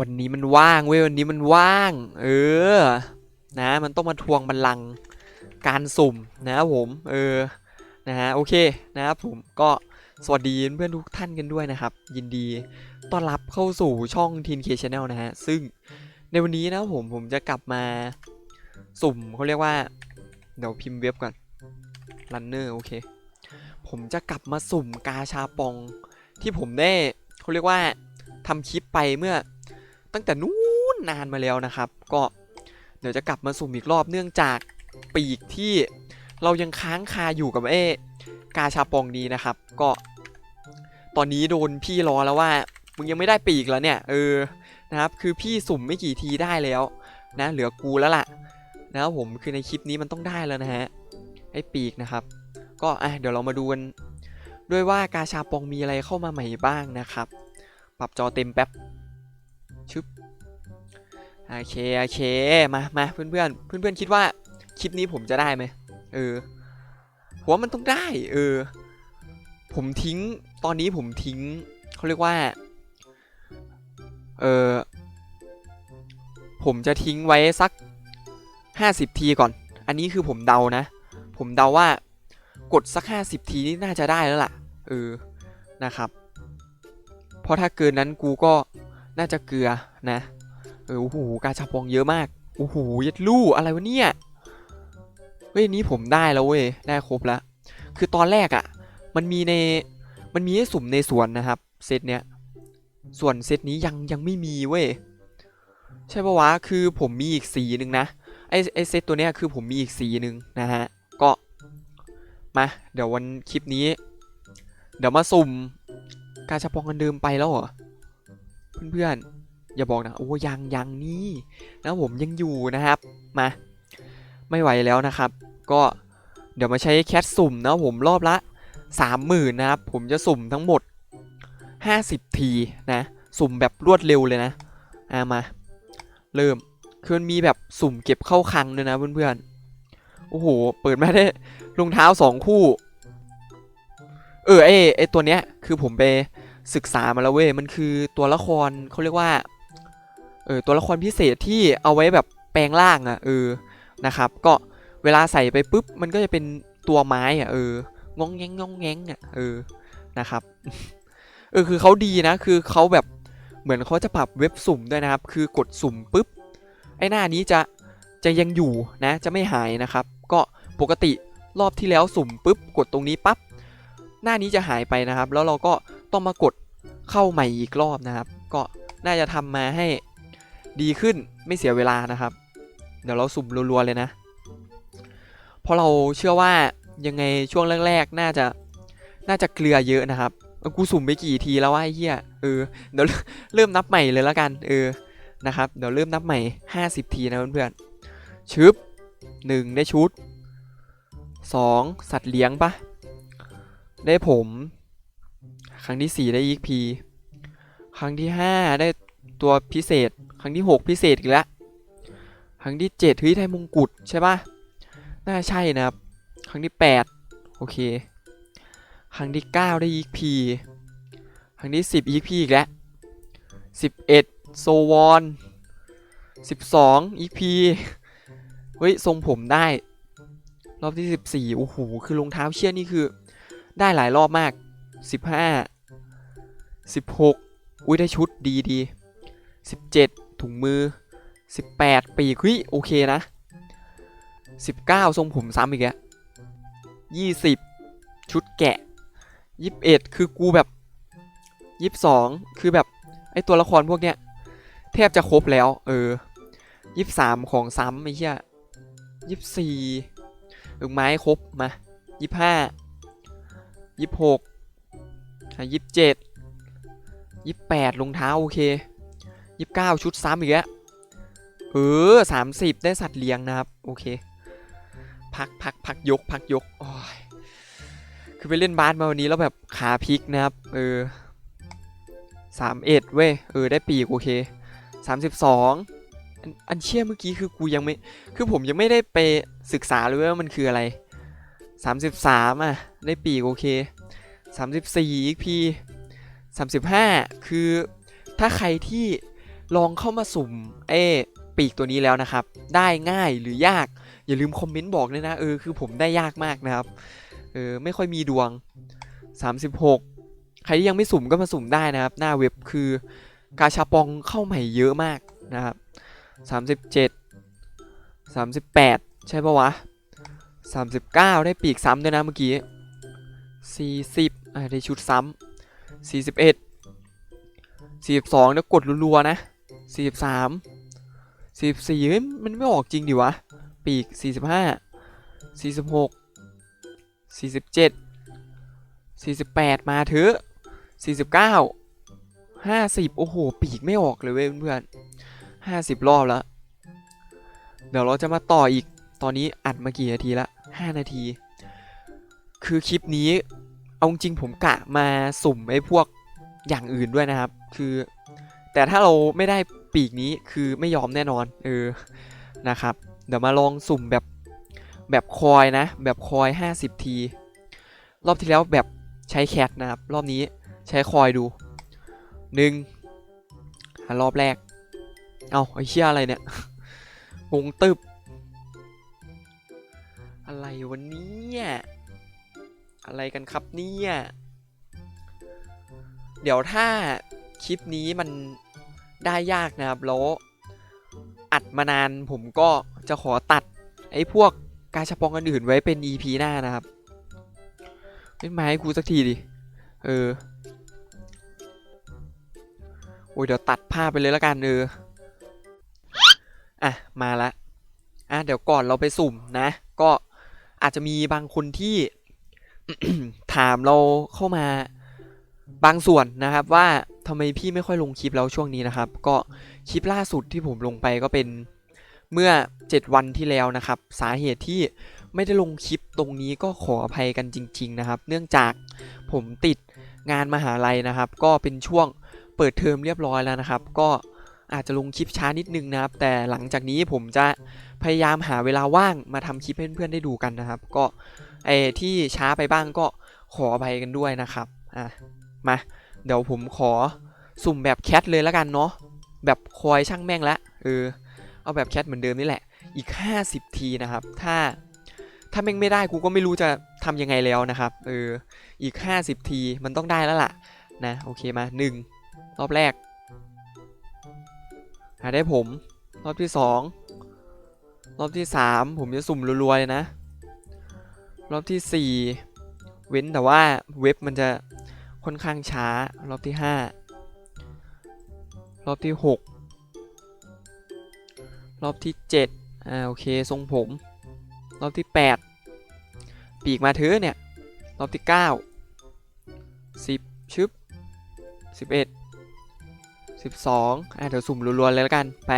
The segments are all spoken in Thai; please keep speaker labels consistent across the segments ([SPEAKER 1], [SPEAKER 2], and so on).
[SPEAKER 1] วันนี้มันว่างเว้ยวันนี้มันว่าง เออ นะ มันต้องมาทวงบัลลังก์การสุ่มนะครับผม เออ นะฮะโอเคนะครับผมก็สวัสดีเพื่อนทุกท่านกันด้วยนะครับ ยินดีต้อนรับเข้าสู่ช่อง TNK Channel นะฮะ ซึ่งในวันนี้นะผมผมจะกลับมาสุ่มเขาเรียกว่า เดี๋ยวพิมพ์เว็บก่อน Runner โอเค ผมจะกลับมาสุ่มกาชาปองที่ผมได้เขาเรียกว่าทำคลิปไปเมื่อ ตั้งแต่นู้นนานมาแล้วนะครับ ก็เดี๋ยวจะกลับมาสุ่มอีกรอบเนื่องจากปีกที่เรายังค้างคาอยู่กับเอกาชาปองนี้นะครับ ก็ ตอนนี้โดนพี่รอแล้วว่ามึงยังไม่ได้ปีกแล้วเนี่ยเออนะครับ คือพี่สุ่มไม่กี่ทีได้แล้วนะเหลือกูแล้วล่ะนะครับผมคือในคลิปนี้มันต้องได้แล้วนะฮะไอ้ปีกนะครับ ก็อะเดี๋ยวเรามาดูกันด้วยว่ากาชาปองมีอะไรเข้ามาใหม่บ้างนะครับ ปรับจอเต็มแป๊บชึบ โอเคโอเคมามาเพื่อนเพื่อนเพื่อนเพื่อนคิดว่าคลิปนี้ผมจะได้ไหมเออผมว่ามันต้องได้ เออ ผมทิ้งตอนนี้ผมทิ้งเขาเรียกว่า เออผมจะทิ้งไว้สัก 50 ทีก่อน อันนี้คือผมเดานะ ผมเดาว่ากดสัก 50 ทีนี่น่าจะได้แล้วล่ะ เออ นะครับ เพราะถ้าเกินนั้นกูก็น่าจะเกลือนะ เออโอ้โหกาชาปองเยอะมากโอ้โหยัดลู่อะไรวะเนี่ยเฮ้ยนนี้ผมได้แล้วเว้ยได้ครบแล้ว คือตอนแรกอะ่ะ มันมีในมันมีให้สุ่มในสวนนะครับเซตเนี้ยส่วนเซตนี้ยังยังไม่มีเว้ยใช่ปะวะคือผมมีอีกสีหนึ่งนะไอไอเซตตัวเนี้ยคือผมมีอีกสีหนึ่งนะฮะก็มาเดี๋ยววันคลิปนี้ เดี๋ยวมาสุ่มกาชาปองกันเดิมไปแล้วเหรอเพื่อนๆ อย่าบอกนะ โอ้ยังยังนี่นะผมยังอยู่นะครับ มา ไม่ไหวแล้วนะครับ ก็เดี๋ยวมาใช้แคทสุ่มนะผมรอบละ30,000นะครับ ผมจะสุ่มทั้งหมด50ทีนะ สุ่มแบบรวดเร็วเลยนะอ่ามา เริ่มคือมันมีแบบสุ่มเก็บเข้าคลังด้วยนะเพื่อนๆ โอ้โห เปิดมาได้รองเท้าสองคู่ เออไอไอตัวเนี้ยคือผมไปศึกษามาแล้วเว้ย มันคือตัวละครเขาเรียกว่า เออตัวละครพิเศษที่เอาไว้แบบแปลงร่างอะ่ะเออนะครับ ก็เวลาใส่ไปปุ๊บมันก็จะเป็นตัวไม้อะ่ะเอององแงงงองแงงอะเออนะครับเออคือเขาดีนะคือเขาแบบเหมือนเขาจะปรับเว็บสุ่มด้วยนะครับ คือกดสุ่มปุ๊บไอ้หน้านี้จะจะยังอยู่นะจะไม่หายนะครับ ก็ปกติรอบที่แล้วสุ่มปุ๊บกดตรงนี้ปั๊บหน้านี้จะหายไปนะครับ แล้วเราก็ต้องมากดเข้าใหม่อีกรอบนะครับ ก็น่าจะทำมาให้ ดีขึ้นไม่เสียเวลานะครับ เดี๋ยวเราสุ่มรัวๆเลยนะเพราะเราเชื่อว่ายังไงช่วงแรกๆน่าจะน่าจะเกลือเยอะนะครับกูสุ่มไปกี่ทีแล้ววะไอ้เหี้ยเออเดี๋ยวเริ่มนับใหม่เลยแล้วกันเออนะครับเดี๋ยวเริ่มนับใหม่ 50 ทีนะเพื่อนๆชึบหนึ่งได้ชุดสองสัตว์เลี้ยงปะได้ผม ครั้งที่ 4 ได้ EXP ครั้งที่ 5 ได้ตัวพิเศษ รั้งที่ 6 พิเศษอีกแล้วครั้งที่ 7เฮ้ยได้มงกุฎใช่ปะน่าใช่นะครับ ครั้งที่ 8 โอเค ครั้งที่ 9 ได้ EXP ครั้งที่ 10 EXP อีกแล้ว 11 โซวอน 12 EXP เฮ้ย ทรงผมได้ รอบที่ 14 โอ้โห คือรองเท้าเชี่ยนี่คือ ได้หลายรอบมากสิบห้าสิบหกอุ้ยได้ชุดดีดีสิบเจ็ด ถุงมือสิบแปดปีกเฮ้ยโอเคนะสิบเก้าทรงผมซ้ำอีกแล้วยี่สิบชุดแกะยี่สิบเอ็ดคือกูแบบยี่สิบสองคือแบบไอตัวละครพวกเนี้ยแทบจะครบแล้ว เออยี่สามของซ้ำไอ้เหี้ยยี่สิบสี่ถึงไม้ครบมายี่สิบห้ายี่หกยี่สิบเจ็ดยี่แปดรองเท้า โอเค ยี่สิบเก้าชุดซ้ำอีกแล้วเออสามสิบได้สัตว์เลี้ยงนะครับ โอเค พักพักพักยก พักยกโอ้ยคือไปเล่นบาสมาวันนี้แล้วแบบขาพลิกนะครับ เออสามเอ็ดเว้ย เออ ได้ปีกโอเคสามสิบสองอันเชี่ยเมื่อกี้คือกูยังไม่ คือผมยังไม่ได้ไปศึกษาเลยว่ามันคืออะไร33อะ ได้ปีกโอเค34อีกพี35คือถ้าใครที่ ลองเข้ามาสุ่มเอปีกตัวนี้แล้วนะครับ ได้ง่ายหรือยาก อย่าลืมคอมเมนต์บอกด้วยนะเออคือผมได้ยากมากนะครับเออไม่ค่อยมีดวง 36 ใครที่ยังไม่สุ่มก็มาสุ่มได้นะครับ หน้าเว็บคือกาชาปองเข้าใหม่เยอะมากนะครับ 37 38 ใช่ปะวะ 39 ได้ปีกซ้ำด้วยนะเมื่อกี้ 40อ่ได้ชุดซ้ำ41 42เนี่ยกดรัวๆนะ 43 44เฮ้ยมันไม่ออกจริงดิวะ ปีก45 46 47 48มาเถอะ49 50โอ้โห ปีกไม่ออกเลยเว้ยเพื่อนๆ50รอบแล้ว เดี๋ยวเราจะมาต่ออีก ตอนนี้อัดมากี่นาทีละ5นาที คือคลิปนี้ เอาจริงผมกะมาสุ่มไอ้พวกอย่างอื่นด้วยนะครับ คือ แต่ถ้าเราไม่ได้ ปีกนี้คือไม่ยอมแน่นอนเออนะครับ เดี๋ยวมาลองสุ่มแบบแบบคอยนะ แบบคอย 50 ที รอบที่แล้วแบบใช้แคทนะครับ รอบนี้ใช้คอยดูหนึ่งอะรอบแรก เอาไอ้เชี่ยอะไรเนี่ยงงตึบ อะไรวันนี้อะไรกันครับเนี่ย เดี๋ยวถ้าคลิปนี้มัน ได้ยากนะครับแล้วอัดมานานผมก็จะขอตัดไอ้พวกกาชาปองอันอื่นไว้เป็น EP หน้านะครับเป็นไมาให้กูสักทีดิ เออ โอ้ยเดี๋ยวตัดภาพไปเลยแล้วกันเออ อะ มาละ อะ เดี๋ยวก่อนเราไปสุ่มนะ ก็อาจจะมีบางคนที่ถามเราเข้ามา บางส่วนนะครับว่าทำไมพี่ไม่ค่อยลงคลิปแล้วช่วงนี้นะครับ ก็คลิปล่าสุดที่ผมลงไปก็เป็นเมื่อ 7 วันที่แล้วนะครับ สาเหตุที่ไม่ได้ลงคลิปตรงนี้ก็ขออภัยกันจริง ๆนะครับ เนื่องจากผมติดงานมหาลัยนะครับ ก็เป็นช่วงเปิดเทอมเรียบร้อยแล้วนะครับ ก็อาจจะลงคลิปช้านิดนึงนะครับ แต่หลังจากนี้ผมจะพยายามหาเวลาว่างมาทำคลิปให้เพื่อนๆได้ดูกันนะครับ ก็ไอ้ที่ช้าไปบ้างก็ขออภัยกันด้วยนะครับอะ มา เดี๋ยวผมขอสุ่มแบบแคทเลยแล้วกันเนาะแบบคอยช่างแม่งละเออเอาแบบแคทเหมือนเดิมนี่แหละ อีก 50 ทีนะครับ ถ้าถ้าแม่งไม่ได้กูก็ไม่รู้จะทำยังไงแล้วนะครับเอออีก 50 ทีมันต้องได้แล้วล่ะนะโอเคมา 1 รอบแรกหาได้ผม รอบที่ 2 รอบที่ 3 ผมจะสุ่มรัวๆเลยนะ รอบทีสี่4 เว้นแต่ว่าเว็บมันจะ ค่อนข้างช้ารอบที่ 5 รอบที่ 6 รอบที่ 7 อ่า โอเค ทรงผม รอบที่ 8 ปีกมาเถอเนี่ย รอบที่ 9 10 ชึบ 11 12 อะเดี๋ยวสุ่มรัวๆเลยแล้วกัน ไป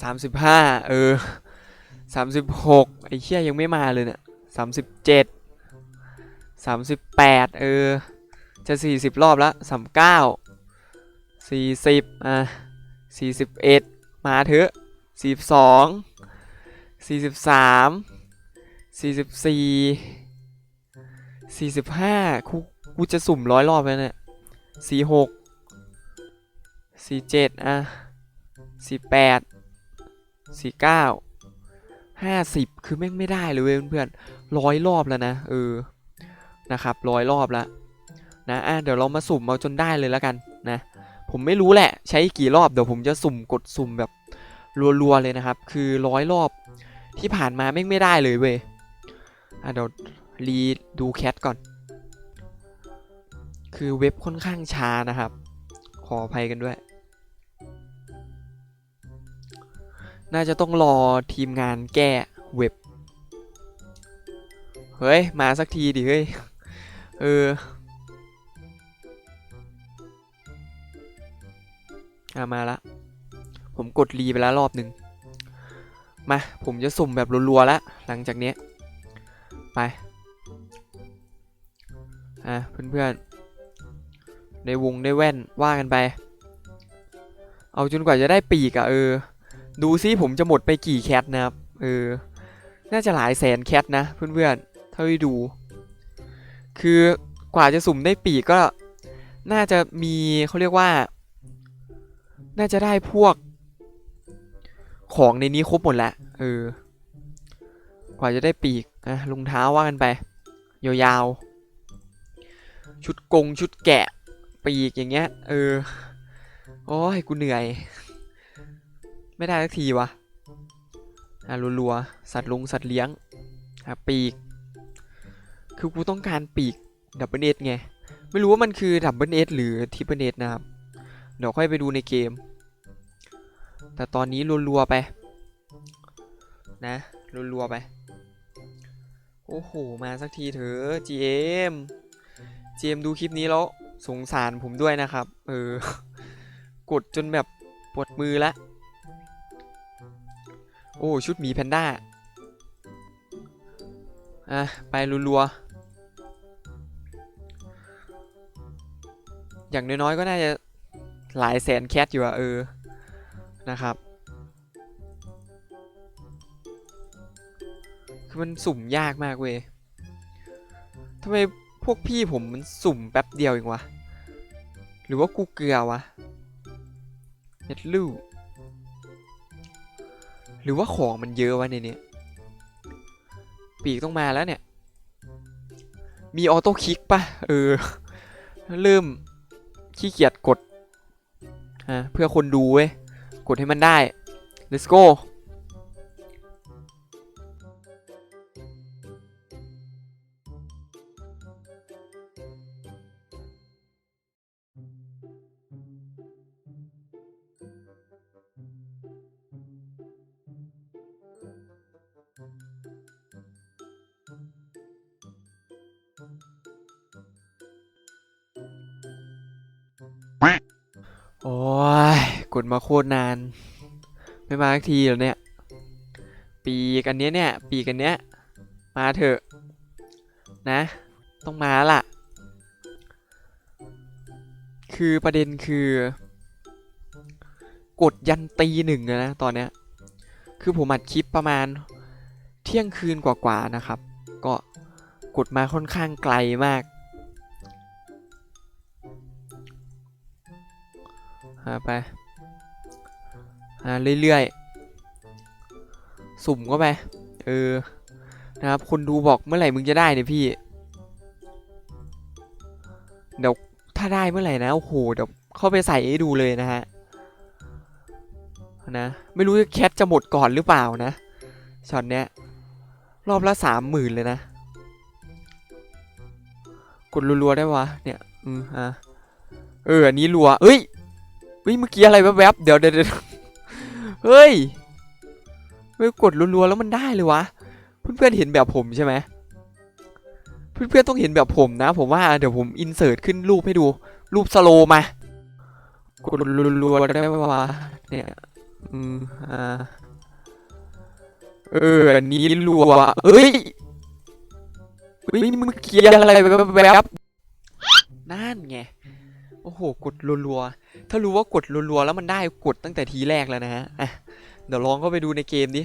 [SPEAKER 1] สามสิบห้าเออสามสิบหกไอ้เชี่ยยังไม่มาเลยเนี่ยสามสิบเจ็ดสามสิบแปดเออ จะสี่สิบรอบแล้วสามเก้าสี่สิบอะสี่สิบเอ็ดมาเถอะสี่สองสี่สิบสามสี่สิบสี่สี่สิบห้ากูกูจะสุ่มร้อยรอบแล้วเนี่ยสี่หกสี่เจ็ดอะสี่แปด สี่เก้าห้าสิบคือแม่งไม่ได้เลยเว้ยเพื่อนๆร้อยรอบแล้วนะเออนะครับร้อยรอบแล้วนะอะเดี๋ยวเรามาสุ่มเอาจนได้เลยแล้วกันนะ ผมไม่รู้แหละใช้กี่รอบเดี๋ยวผมจะสุ่มกดสุ่มแบบรัวๆเลยนะครับ คือร้อยรอบที่ผ่านมาแม่งไม่ได้เลยเว้ยอะเดี๋ยวรีดูแคทก่อน คือเว็บค่อนข้างช้านะครับ ขออภัยกันด้วย น่าจะต้องรอทีมงานแก้เว็บ เฮ้ย มาสักทีดิเฮ้ย เอออามาละ ผมกดรีไปแล้วรอบหนึ่งมา ผมจะสุ่มแบบรัวๆล้วหลังจากเนี้ยไป อะ เพื่อนๆ ในวงในแว่นว่ากันไป เอาจนกว่าจะได้ปีกอะเออ ดูซิผมจะหมดไปกี่แคทนะครับ เออ น่าจะหลายแสนแคทนะเพื่อนๆ เท่าที่ดู คือกว่าจะสุ่มได้ปีกก็ น่าจะมีเขาเรียกว่า น่าจะได้พวก ของในนี้ครบหมดแล้ว เออ กว่าจะได้ปีกอะรองเท้าว่ากันไป ยาวๆ ชุดกงชุดแกะ ปีกอย่างเงี้ย เออ โอ้ยกูเหนื่อย ไม่ได้สักทีวะอะรัวๆ สัตว์ลุงสัตว์เลี้ยงอะปีก คือกูต้องการปีกดับเบิลเอไง ไม่รู้ว่ามันคือดับเบิลเอหรือทิปเปิลเอนะครับ เดี๋ยวค่อยไปดูในเกม แต่ตอนนี้รัวๆไป นะรัวๆไป โอ้โห มาสักทีเถอะ GM GM ดูคลิปนี้แล้วสงสารผมด้วยนะครับ เออ กดจนแบบปวดมือละ โอ้ ชุดหมีแพนด้า อะ ไปรัวๆ อย่างน้อยๆ ก็น่าจะหลายแสนแคทอยู่อะเออ นะครับ คือมันสุ่มยากมากเว้ยทำไมพวกพี่ผมมันสุ่มแป๊บเดียวเองวะ หรือว่ากูเกลือวะเน็ดลู หรือว่าของมันเยอะวะในนี้ปีกต้องมาแล้วเนี่ย มีออโต้คลิกปะเออ เริ่มขี้เกียจกด ฮะ เพื่อคนดูเว้ย กดให้มันได้ let's go โอ้ยกดมาโคตรนาน ไม่มาทีเหรอเนี่ย ปีกันเนี้ยเนี่ย ปีกันเนี้ย มาเถอะ นะ ต้องมาล่ะ คือประเด็นคือ กดยันตีหนึ่งนะตอนเนี้ย คือผมอัดคลิปประมาณ เที่ยงคืนกว่าๆนะครับ ก็กดมาค่อนข้างไกลมาก หาไปหาเรื่อยๆ สุ่มเข้าไป เออ นะครับคนดูบอกเมื่อไหร่มึงจะได้เนี่ยพี่ เดี๋ยวถ้าได้เมื่อไหร่นะ โอ้โห เดี๋ยวเข้าไปใส่ให้ดูเลยนะฮะ นะ ไม่รู้แคทจะหมดก่อนหรือเปล่านะช็อตเนี้ย รอบละสามหมื่นเลยนะ กดรัวๆได้วะ เนี่ย อืมอะเออ อันนี้รัว เอ้ย เฮ้ยเมื่อกี้อะไรแวบๆเดี๋ยวเดี๋ยวเฮ้ยเฮ้ยกดรัวๆแล้วมันได้เลยวะ เพื่อนๆเห็นแบบผมใช่ไหมเพื่อนๆต้องเห็นแบบผมนะ ผมว่าเดี๋ยวผมอินเสิร์ตขึ้นรูปให้ดู รูปสโลมากดรัวๆได้วะเนี่ยอืมอ่าเอออันนี้รัวเอ้ยเฮ้ยเมื่อกี้อะไรแวบๆนั่นไงโอ้โหกดรัวๆ ถ้ารู้ว่ากดรัวๆแล้วมันได้กดตั้งแต่ทีแรกแล้วนะฮะอะเดี๋ยวลองเข้าไปดูในเกมดิ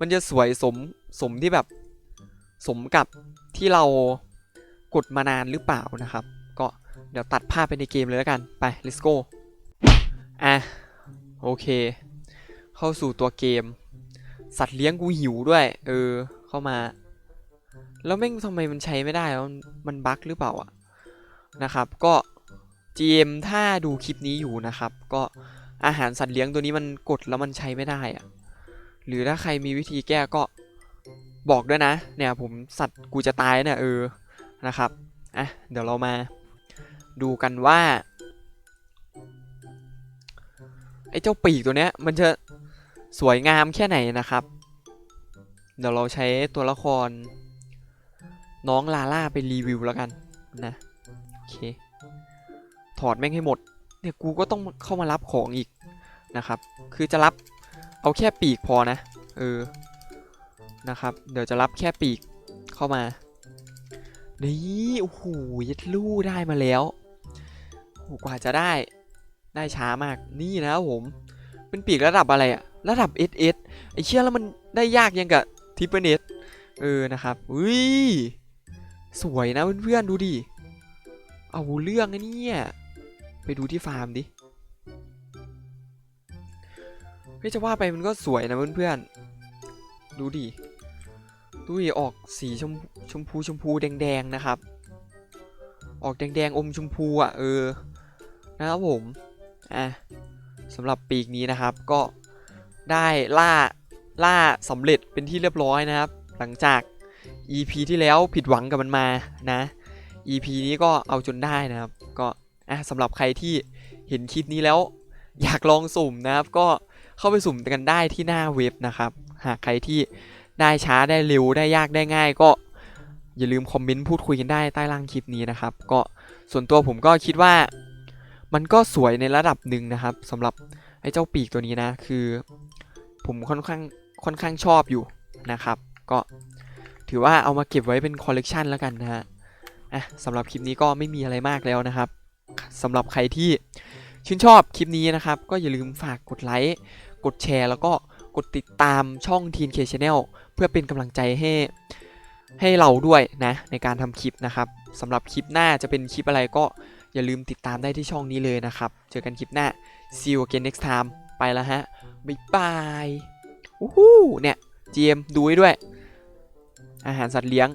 [SPEAKER 1] มันจะสวยสมสมที่แบบสมกับที่เรากดมานานหรือเปล่านะครับ ก็เดี๋ยวตัดภาพไปในเกมเลยแล้วกันไป let's go อะโอเค เข้าสู่ตัวเกม สัตว์เลี้ยงกูหิวด้วย เออ เข้ามา แล้วแม่งทำไมมันใช้ไม่ได้มันมันบั๊กหรือเปล่าอะนะครับ ก็ GM ถ้าดูคลิปนี้อยู่นะครับ ก็อาหารสัตว์เลี้ยงตัวนี้มันกดแล้วมันใช้ไม่ได้อะหรือถ้าใครมีวิธีแก้ก็บอกด้วยนะ เนี่ยผมสัตว์กูจะตายเนี่ยเออนะครับอะเดี๋ยวเรามาดูกันว่าไอ้เจ้าปีกตัวเนี้ยมันจะสวยงามแค่ไหนนะครับ เดี๋ยวเราใช้ตัวละคร น้องลาล่าไปรีวิวแล้วกันนะ โอเค ถอดแม่งให้หมด เนี่ยกูก็ต้องเข้ามารับของอีกนะครับ คือจะรับเอาแค่ปีกพอนะ เออ นะครับ เดี๋ยวจะรับแค่ปีกเข้ามา นี่โอ้โหยัดลู่ได้มาแล้วโหกว่าจะได้ได้ช้ามาก นี่นะครับผม เป็นปีกระดับอะไรอะระดับ SS ไอเชี่ยแล้วมันได้ยากยังกับทิปเปเอสเออ นะครับอุ้ย สวยนะเพื่อนๆ ดูดิ เอาเรื่องนะเนี่ย ไปดูที่ฟาร์มดิเฮ้ยจะว่าไปมันก็สวยนะเพื่อนๆ ดูดิ ดูดิ ออกสีชมชมพูชมพูแดงๆนะครับ ออกแดงๆอมชมพูอะเออ นะครับผม อะสำหรับปีกนี้นะครับก็ได้ล่าล่าสำเร็จเป็นที่เรียบร้อยนะครับ หลังจาก EP ที่แล้วผิดหวังกับมันมานะ EP นี้ก็เอาจนได้นะครับ ก็ะสำหรับใครที่เห็นคลิปนี้แล้ว อยากลองสุ่มนะครับ ก็เข้าไปสุ่มกันได้ที่หน้าเว็บนะครับ หากใครที่ได้ช้าได้เร็วได้ยากได้ง่าย ก็อย่าลืมคอมเมนต์พูดคุยกันได้ใต้ล่างคลิปนี้นะครับ ก็ส่วนตัวผมก็คิดว่ามันก็สวยในระดับหนึ่งนะครับสำหรับไอ้เจ้าปีกตัวนี้นะ คือ ผมค่อนข้างค่อนข้างชอบอยู่นะครับ ก็ถือว่าเอามาเก็บไว้เป็นคอลเลกชันแล้วกันนะฮะอะสำหรับคลิปนี้ก็ไม่มีอะไรมากแล้วนะครับ สำหรับใครที่ชื่นชอบคลิปนี้นะครับ ก็อย่าลืมฝากกดไลค์ กดแชร์ แล้วก็กดติดตามช่อง TNK Channel เพื่อเป็นกำลังใจให้ให้เราด้วยนะในการทำคลิปนะครับสำหรับคลิปหน้าจะเป็นคลิปอะไรก็อย่าลืมติดตามได้ที่ช่องนี้เลยนะครับ เจอกันคลิปหน้า see you again next time ไปแล้วฮะ บ๊ายบายอู้หูเนี่ย GM ดูไว้ด้วย อาหารสัตว์เลี้ยง